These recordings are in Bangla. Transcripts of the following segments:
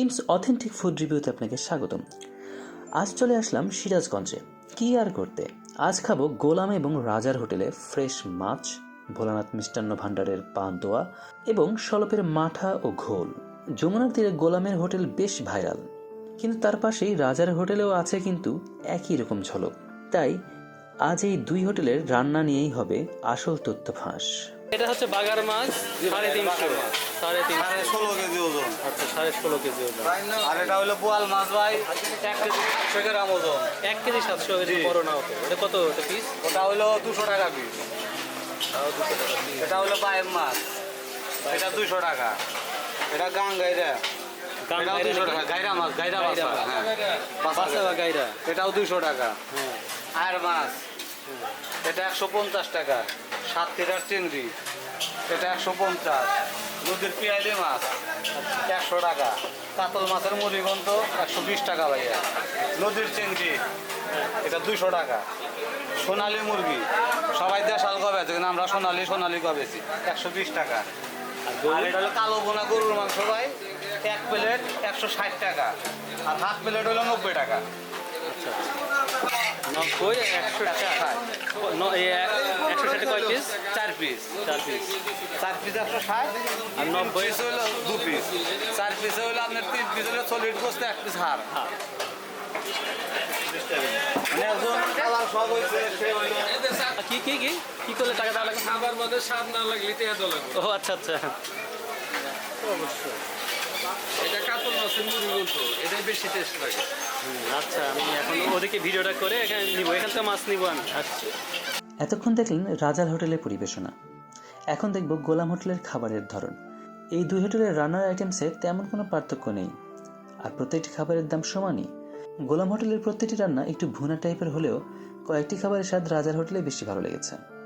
কিমস অথেন্টিক ফুড রিভিউতে আপনাকে স্বাগতম। আজ চলে আসলাম সিরাজগঞ্জে। কি আর করতে? আজ খাব গোলাম এবং রাজার হোটেলে ফ্রেশ মাছ, ভোলানাথ মিষ্টান্ন ভাণ্ডারের পান্তোয়া এবং সলপের মাঠা ও ঘোল। যমুনার তীরে গোলামের হোটেল বেশ ভাইরাল, কিন্তু তার পাশেই রাজার হোটেলেও আছে কিন্তু একই রকম ঝলক। তাই আজ এই দুই হোটেলের রান্না নিয়েই হবে আসল তথ্য ফাঁস। এটা হচ্ছে বাগার মাছ সাড়ে তিনশো। সাড়ে তিনশো। সাড়ে ষোলো কেজি ওজন। আচ্ছা সাড়ে ষোলো কেজি ওজন। আর এটা হলো বোয়াল মাছ ভাই। এক কেজি একশো গ্রাম ওজন। এক কেজি সাতশো কেজি বড় না হতো এটা কত এটা পিস ওটা হলো দুশো টাকা পিস এটা হলো বায়ের মাছ। এটা দুশো টাকা। এটা গাং গাইরা। এটাও গাইরা দুশো টাকা। গাইরা মাছ গাইরা মাছ গাইরা মাছ। হ্যাঁ। গাইরা? এটাও দুশো টাকা। হ্যাঁ। আর মাছ। এটা একশো পঞ্চাশ টাকা। সাত লিটার চিংড়ি। এটা একশো পঞ্চাশ। নদীর পিয়ালি মাছ, একশো টাকা। কাতল মাছের মুড়িগন্ধ একশো বিশ টাকা ভাইয়া। নদীর চিংড়ি, এটা দুশো টাকা। সোনালি মুরগি, সবাই দেশাল আছে কিন্তু আমরা সোনালি সোনালি গবেছি একশো বিশ টাকা। আর এটা হলো কালো বোনা গরুর মাংস ভাই, এক প্লেট একশো ষাট টাকা। আর হাফ প্লেট হলো নব্বই টাকা। নব্বই একশো ষাট একশো ষাটে কয় পিস চার পিস চার পিস চার পিস একশো ষাট আর নব্বই হইল দু পিস চার পিস হইল আপনার তিন পিস হইল সলিড গোস্ত এক পিস হার। মানে আর কি কি কি কি করলে টাকা দেওয়া লাগে খাবার মধ্যে স্বাদ না লাগলে এত লাগবে ও আচ্ছা আচ্ছা এটা কাতল মাছের মুড়ি বলতো। এটাই বেশি টেস্ট লাগে। আচ্ছা আমি এখন ওদিকে ভিডিওটা করে এখানে নিবো। এখান থেকে মাছ নিবো আমি। আচ্ছা। এতক্ষণ দেখলেন রাজার হোটেলের পরিবেশনা। এখন দেখব গোলাম হোটেলের খাবারের ধরন। এই দুই হোটেলের রান্নার আইটেমসে তেমন কোনো পার্থক্য নেই। আর প্রত্যেকটি খাবারের দাম সমানই। গোলাম হোটেলের প্রত্যেকটি রান্না একটু ভুনা টাইপের হলেও কয়েকটি খাবারের স্বাদ রাজার হোটেলে বেশি ভালো লেগেছে।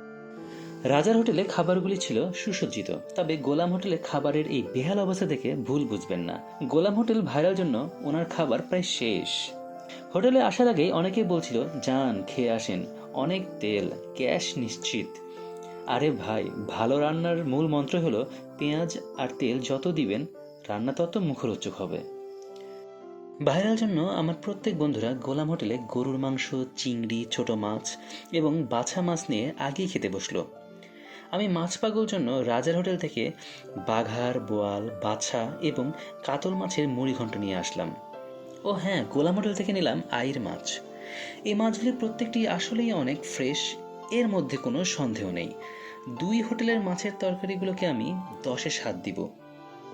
রাজার হোটেলে খাবারগুলি ছিল সুসজ্জিত, তবে গোলাম হোটেলে খাবারের এই বেহাল অবস্থা দেখে ভুল বুঝবেন না। গোলাম হোটেল ভাইরাল জন্য ওনার খাবার প্রায় শেষ। হোটেলে আসার আগেই অনেকেই বলছিল, যান, খেয়ে আসেন। অনেক তেল, ক্যাশ নিশ্চিত। আরে ভাই, ভালো রান্নার মূল মন্ত্র হলো, পেঁয়াজ আর তেল যত দিবেন, রান্না তত মুখরোচক হবে। ভাইরাল জন্য আমার প্রত্যেক বন্ধুরা গোলাম হোটেলে গরুর মাংস, চিংড়ি, ছোট মাছ এবং বাছা মাছ নিয়ে আগেই খেতে বসল। আমি মাছ পাগল জন্য রাজার হোটেল থেকে বাঘার, বোয়াল, বাছা এবং কাতল মাছের মুড়িঘণ্ট নিয়ে আসলাম। ও হ্যাঁ গোলাম হোটেল থেকে নিলাম আইর মাছ। এই মাছগুলির প্রত্যেকটি আসলেই অনেক ফ্রেশ, এর মধ্যে কোনো সন্দেহ নেই। দুই হোটেলের মাছের তরকারিগুলোকে আমি দশে সাত দিব।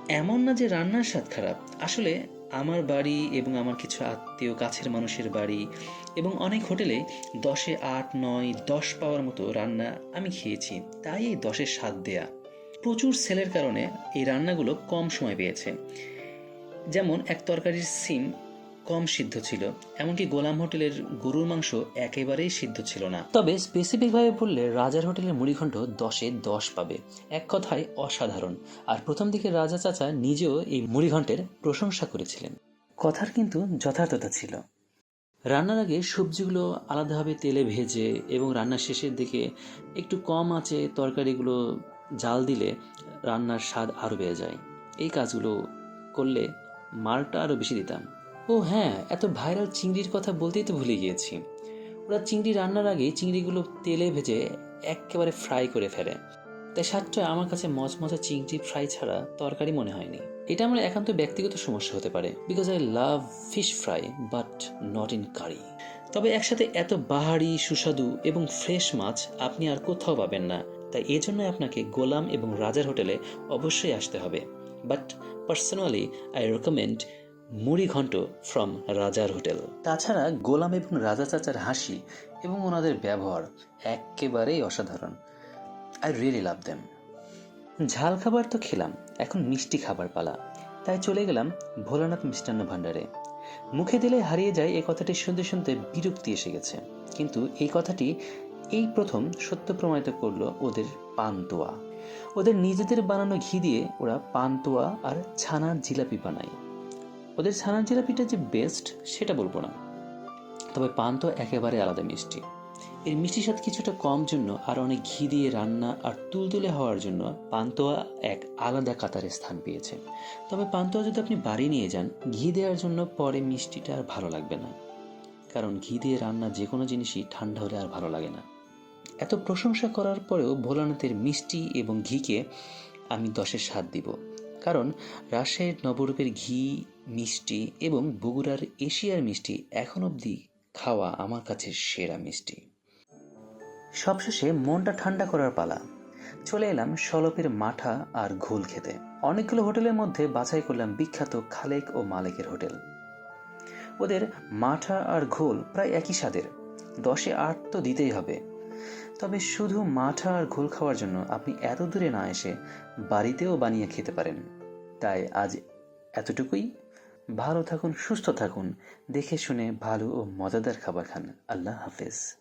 এমন না যে রান্নার স্বাদ খারাপ, আসলে আমার বাড়ি এবং আমার কিছু আত্মীয় কাছের মানুষের বাড়ি এবং অনেক হোটেলে দশে আট, নয়, দশ পাওয়ার মতো রান্না আমি খেয়েছি। তাই এই দশের স্বাদ দেয়া। প্রচুর সেলের কারণে এই রান্নাগুলো কম সময় পেয়েছে। যেমন এক তরকারির সিম কম সিদ্ধ ছিল এমনকি গোলাম হোটেলের গরুর মাংস একেবারেই সিদ্ধ ছিল না। তবে স্পেসিফিকভাবে বললে রাজার হোটেলের মুড়িঘণ্ট দশে দশ পাবে এক কথায় অসাধারণ। আর প্রথম দিকে রাজা চাচা নিজেও এই মুড়িঘণ্টের প্রশংসা করেছিলেন। কথার কিন্তু যথার্থতা ছিল। রান্নার আগে সবজিগুলো আলাদাভাবে তেলে ভেজে এবং রান্নার শেষের দিকে একটু কম আছে তরকারিগুলো জাল দিলে রান্নার স্বাদ আরও বেড়ে যায়। এই কাজগুলো করলে মালটা আরও বেশি দিতাম। ও হ্যাঁ এত ভাইরাল চিংড়ির কথা বলতেই তো ভুলে গিয়েছি। ওরা চিংড়ি রান্নার আগে চিংড়িগুলো তেলে ভেজে একেবারে ফ্রাই করে ফেলে। তাই স্বাদটা আমার কাছে মচমচা চিংড়ি ফ্রাই ছাড়া তরকারি মনে হয়নি। এটা আমার একান্ত ব্যক্তিগত সমস্যা হতে পারে। Because I love fish fry but not in curry তবে একসাথে এত বাহারি, সুস্বাদু এবং ফ্রেশ মাছ আপনি আর কোথাও পাবেন না। তাই এই জন্য আপনাকে গোলাম এবং রাজার হোটেলে অবশ্যই আসতে হবে। বাট পার্সোনালি আই রেকমেন্ড মুড়ি ঘন্ট ফ্রম রাজার হোটেল। তাছাড়া গোলাম এবং রাজা চাচার হাসি এবং ওনাদের ব্যবহার একেবারেই অসাধারণ। আই রিয়েলি লাভ দেম ঝাল খাবার তো খেলাম, এখন মিষ্টি খাবার পালা। তাই চলে গেলাম ভোলানাথ মিষ্টান্ন ভাণ্ডারে। মুখে দিলে হারিয়ে যায় এই কথাটি শুনতে শুনতে বিরক্তি এসে গেছে। কিন্তু এই কথাটি এই প্রথম সত্য প্রমাণিত করল ওদের পান্তুয়া। ওদের নিজেদের বানানো ঘি দিয়ে ওরা পান্তুয়া আর ছানার জিলাপি বানায়। ওদের ছানার জিলাপিটা যে বেস্ট সেটা বলব না। তবে পান তো একেবারে আলাদা মিষ্টি। এর মিষ্টি স্বাদ কিছুটা কম জন্য আর অনেক ঘি দিয়ে রান্না আর তুলতুলে হওয়ার জন্য পান্তোয়া এক আলাদা কাতারে স্থান পেয়েছে। তবে পান্তোয়া যদি আপনি বাড়ি নিয়ে যান, ঘি দেওয়ার জন্য পরে মিষ্টিটা আর ভালো লাগবে না। কারণ ঘি দিয়ে রান্না যে কোনো জিনিসই ঠান্ডা হলে আর ভালো লাগে না। এত প্রশংসা করার পরেও ভোলানাথের মিষ্টি এবং ঘিকে আমি দশের স্বাদ দিব। কারণ রাজশাহীর নবরূপের ঘি, মিষ্টি এবং বগুড়ার এশিয়ার মিষ্টি এখন অবধি খাওয়া আমার কাছে সেরা মিষ্টি। সবশেষে মনটা ঠান্ডা করার পালা। চলে এলাম সলপের মাঠা আর ঘোল খেতে। অনেকগুলো হোটেলের মধ্যে বাছাই করলাম বিখ্যাত খালেক ও মালেকের হোটেল। ওদের মাঠা আর ঘোল প্রায় একই স্বাদের। দশে আট তো দিতেই হবে। তবে শুধু মাঠা আর ঘোল খাওয়ার জন্য আপনি এত দূরে না এসে বাড়িতেও বানিয়ে খেতে পারেন। তাই আজ এতটুকুই। ভালো থাকুন, সুস্থ থাকুন। দেখে শুনে ভালো ও মজাদার খাবার খান। আল্লাহ হাফেজ।